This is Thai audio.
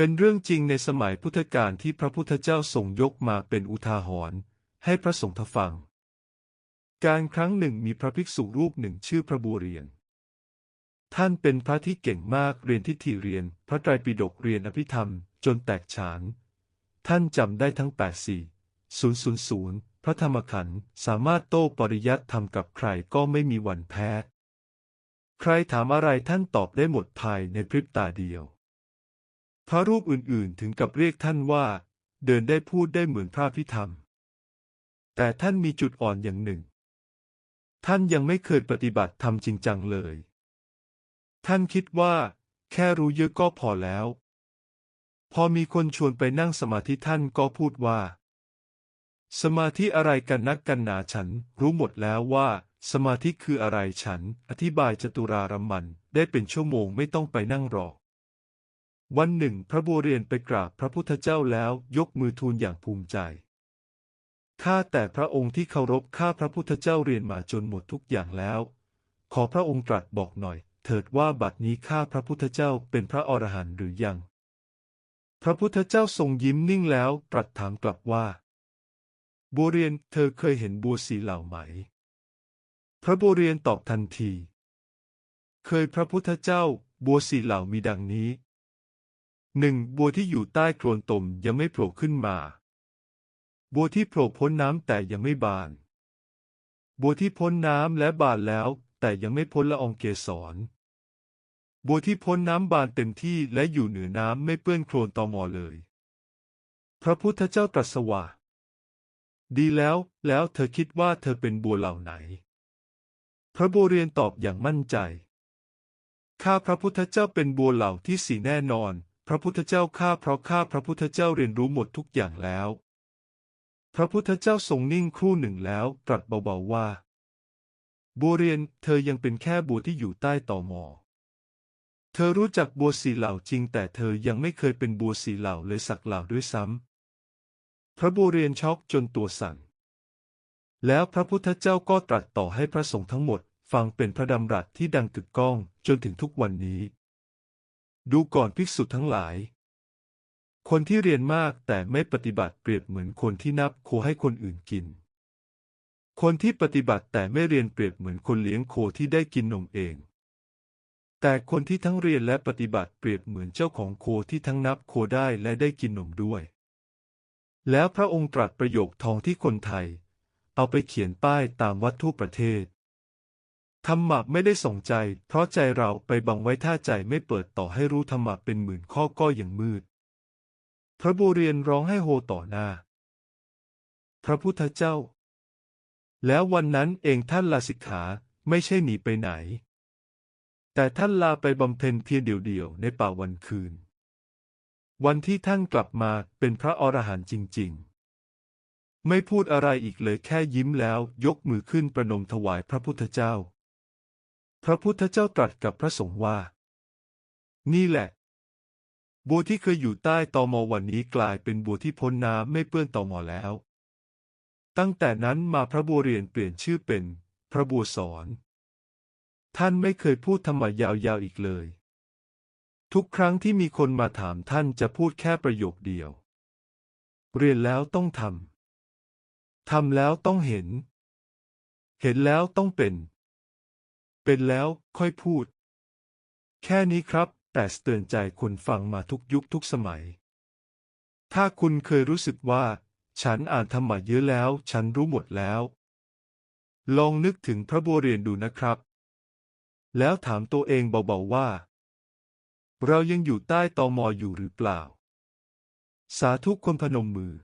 เป็นเรื่องจริงในสมัยพุทธกาลที่พระพุทธเจ้าทรงยกมาเป็นอุทาหรณ์ให้พระสงฆ์ทฟัง การครั้งหนึ่งมีพระภิกษุรูปหนึ่งชื่อพระบัวเรียน ท่านเป็นพระที่เก่งมากเรียนทิฏฐิเรียน พระไตรปิฎกเรียนอภิธรรม จนแตกฉาน ท่านจำได้ทั้ง 8 4 0 0 0 พระธรรมขันธ์สามารถโต้ปริยัติธรรมกับใครก็ไม่มีวันแพ้ ใครถามอะไรท่านตอบได้หมดภายในพริบตาเดียว พระรูปอื่นๆ ถึงกับเรียกท่านว่า เดินได้พูดได้เหมือนพระพิธรรม แต่ท่านมีจุดอ่อนอย่างหนึ่ง ท่านยังไม่เคยปฏิบัติธรรมจริงจังเลย ท่านคิดว่า แค่รู้เยอะก็พอแล้ว พอมีคนชวนไปนั่งสมาธิท่านก็พูดว่า สมาธิอะไรกันนักกันหนาฉันรู้หมดแล้วว่าสมาธิคืออะไรฉัน อธิบายจตุรารมมันได้เป็นชั่วโมงไม่ต้องไปนั่งรอ วันหนึ่ง พระบัวเรียนไปกราบพระพุทธเจ้าแล้วยกมือทูลอย่างภูมิใจ ข้าแต่พระองค์ที่เคารพข้าพระพุทธเจ้าเรียนมาจนหมดทุกอย่างแล้ว ขอพระองค์ตรัสบอกหน่อย เถิดว่าบัดนี้ข้าพระพุทธเจ้าเป็นพระอรหันต์หรือยัง พระพุทธเจ้าทรงยิ้มนิ่งแล้วตรัสถามกลับว่า บัวเรียนเธอเคยเห็นบัวสีเหล่าไหม พระบัวเรียนตอบทันที เคยพระพุทธเจ้าบัวสีเหล่ามีดังนี้ หนึ่งบัวที่อยู่ใต้โคลนตมยังไม่โผล่ขึ้นมา บัวที่โผล่พ้นน้ำแต่ยังไม่บาน บัวที่พ้นน้ำและบานแล้วแต่ยังไม่พ้นละอองเกสร บัวที่พ้นน้ำบานเต็มที่และอยู่เหนือน้ำไม่เปื้อนโคลนตอมอเลย พระพุทธเจ้าตรัสว่า ดีแล้ว แล้วเธอคิดว่าเธอเป็นบัวเหล่าไหน พระบัวเรียนตอบอย่างมั่นใจ ข้าพระพุทธเจ้าเป็นบัวเหล่าที่สีแน่นอน พระพุทธเจ้าข้าเพราะข้าพระพุทธเจ้าเรียนรู้หมดทุกอย่างแล้ว พระพุทธเจ้าทรงนิ่งครู่หนึ่งแล้วตรัสเบาๆว่า บัวเรียนเธอยังเป็นแค่บัวที่อยู่ใต้ต่อหมอ เธอรู้จักบัวสีเหล่าจริง แต่เธอยังไม่เคยเป็นบัวสีเหล่าเลยสักเหล่าด้วยซ้ำ พระบัวเรียนช็อกจนตัวสั่น แล้วพระพุทธเจ้าก็ตรัสต่อให้พระสงฆ์ทั้งหมด ฟังเป็นพระดำรัสที่ดังกึกก้องจนถึงทุกวันนี้ ดูก่อนภิกษุทั้งหลาย คนที่เรียนมากแต่ไม่ปฏิบัติเปรียบเหมือนคนที่นับโคให้คนอื่นกิน คนที่ปฏิบัติแต่ไม่เรียนเปรียบเหมือนคนเลี้ยงโคที่ได้กินนมเอง แต่คนที่ทั้งเรียนและปฏิบัติเปรียบเหมือนเจ้าของโคที่ทั้งนับโคได้และได้กินนมด้วย แล้วพระองค์ตรัสประโยคทองที่คนไทย เอาไปเขียนป้ายตามวัดทั่วประเทศ ธรรมะไม่ได้ส่งใจ เพราะใจเราไปบังไว้ถ้าใจไม่เปิดต่อให้รู้ธรรมะเป็นหมื่นข้อก็ยังมืด พระบัวเรียนร้องให้โฮต่อหน้า พระพุทธเจ้า แล้ววันนั้นเองท่านลาสิกขาไม่ใช่หนีไปไหน แต่ท่านลาไปบำเพ็ญเพียรเดี่ยวๆในป่าวันคืน วันที่ท่านกลับมาเป็นพระอรหันต์จริง ๆไม่พูดอะไรอีกเลยแค่ยิ้มแล้วยกมือขึ้นประนมถวายพระพุทธเจ้า พระพุทธเจ้าตรัสกับพระสงฆ์ว่า นี่แหละ บัวที่เคยอยู่ใต้ตอมอวันนี้กลายเป็นบัวที่พ้นน้ำไม่เปื้อนตอมอแล้ว ตั้งแต่นั้นมาพระบัวเรียนเปลี่ยนชื่อเป็น พระบัวสอน ท่านไม่เคยพูดธรรมะยาวๆอีกเลย ทุกครั้งที่มีคนมาถามท่านจะพูดแค่ประโยคเดียว เรียนแล้วต้องทำทำแล้วต้องเห็น เห็นแล้วต้องเป็น เป็นแล้วค่อยพูด แค่นี้ครับ แต่เตือนใจคนฟังมาทุกยุคทุกสมัย ถ้าคุณเคยรู้สึกว่า ฉันอ่านธรรมะเยอะแล้ว ฉันรู้หมดแล้ว ลองนึกถึงพระบัวเรียนดูนะครับ แล้วถามตัวเองเบาๆว่า เรายังอยู่ใต้ตอมออยู่หรือเปล่า สาธุคนพนมมือ